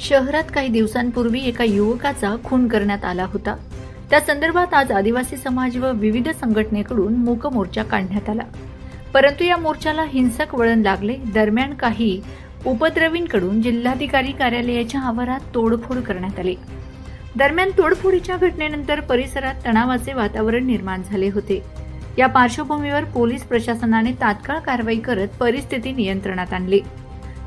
शहरात काही दिवसांपूर्वी एका युवकाचा खून करण्यात आला होता. त्या संदर्भात आज आदिवासी समाज व विविध संघटनेकडून मूक मोर्चा काढण्यात आला. परंतु या मोर्चाला हिंसक वळण लागले. दरम्यान काही उपद्रवींकडून जिल्हाधिकारी कार्यालयाच्या आवारात तोडफोड करण्यात आली. दरम्यान तोडफोडीच्या घटनेनंतर परिसरात तणावाचे वातावरण निर्माण झाले होते. या पार्श्वभूमीवर पोलीस प्रशासनाने तात्काळ कारवाई करत परिस्थिती नियंत्रणात आणली.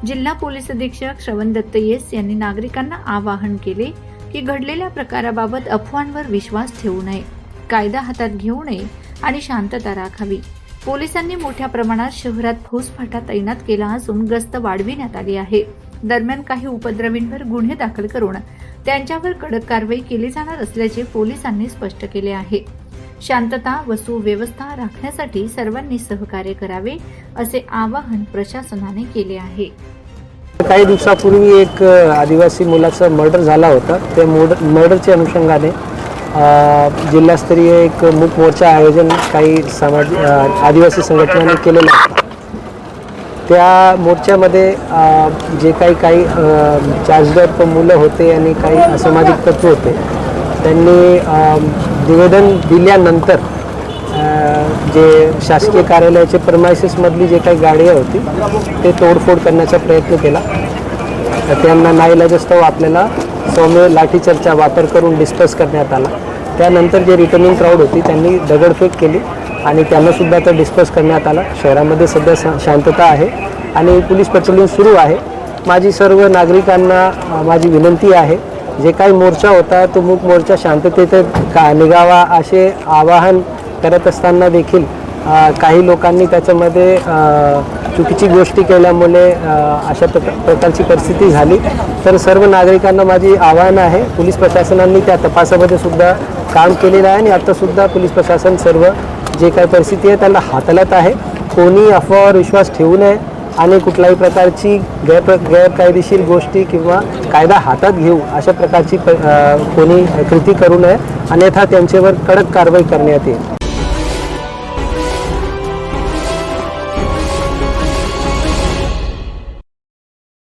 जिल्हा पोलीस अधीक्षक श्रवण दत्त येस यांनी नागरिकांना आवाहन केले की घडलेल्या प्रकाराबाबत अफवांवर विश्वास ठेवू नये कायदा हातात घेऊ नये आणि शांतता राखावी. पोलिसांनी मोठ्या प्रमाणात शहरात फौजफाटा तैनात केला असून गस्त वाढविण्यात आली आहे. दरम्यान काही उपद्रवींवर गुन्हे दाखल करून त्यांच्यावर कडक कारवाई केली जाणार असल्याचे पोलिसांनी स्पष्ट केले आहे. शांतता व सुव्यवस्था राखण्यासाठी सर्वांनी सहकार्य करावे असे आवाहन प्रशासनाने केले आहे. काही दिवसापूर्वी एक आदिवासी मुलाचा मर्डर झाला होता. त्या मोड मर्डरच्या अनुषंगाने जिल्हास्तरीय एक मूक मोर्चा आयोजन काही समाज आदिवासी संघटनांनी केलेलं आहे. त्या मोर्चामध्ये जे काही काही चार्जदार मुलं होते आणि काही असामाजिक तत्व होते त्यांनी निवेदन दिल्यानंतर जे शासकीय कार्यालयाचे प्रमायसेसमधली जे काही गाड्या होती ते तोडफोड करण्याचा प्रयत्न केला. तर त्यांना नाईलाजस्तव आपल्याला सौम्य लाठीचार्जचा वापर करून डिस्कस करण्यात आला. त्यानंतर जे रिटर्निंग क्राऊड होती त्यांनी दगडफेक केली आणि त्यांनासुद्धा तर डिस्कस करण्यात आला. शहरामध्ये सध्या शांतता आहे आणि पोलीस पेट्रोलिंग सुरू आहे. माझी सर्व नागरिकांना माझी विनंती आहे जे काही मोर्चा होता तो मूक मोर्चा शांततेत का निघावा असे आवाहन करत असताना देखील काही लोकांनी त्याच्यामध्ये चुकीची गोष्टी केल्यामुळे अशा प्रकारची परिस्थिती झाली. तर सर्व नागरिकांना माझी आव्हान आहे पोलीस प्रशासनाने त्या तपासामध्ये सुद्धा काम केलेलं आहे आणि आत्तासुद्धा पोलीस प्रशासन सर्व जे काही परिस्थिती आहे त्याला हाताळत आहे. कोणी अफवावर विश्वास ठेवू नये. आणि कुठल्याही प्रकारची गैर गैरकायदेशीर गोष्टी किंवा कायदा हातात घेऊ अशा प्रकारची प- कोणी कृती करू नये. अन्यथा त्यांच्यावर कडक कारवाई करण्यात येईल.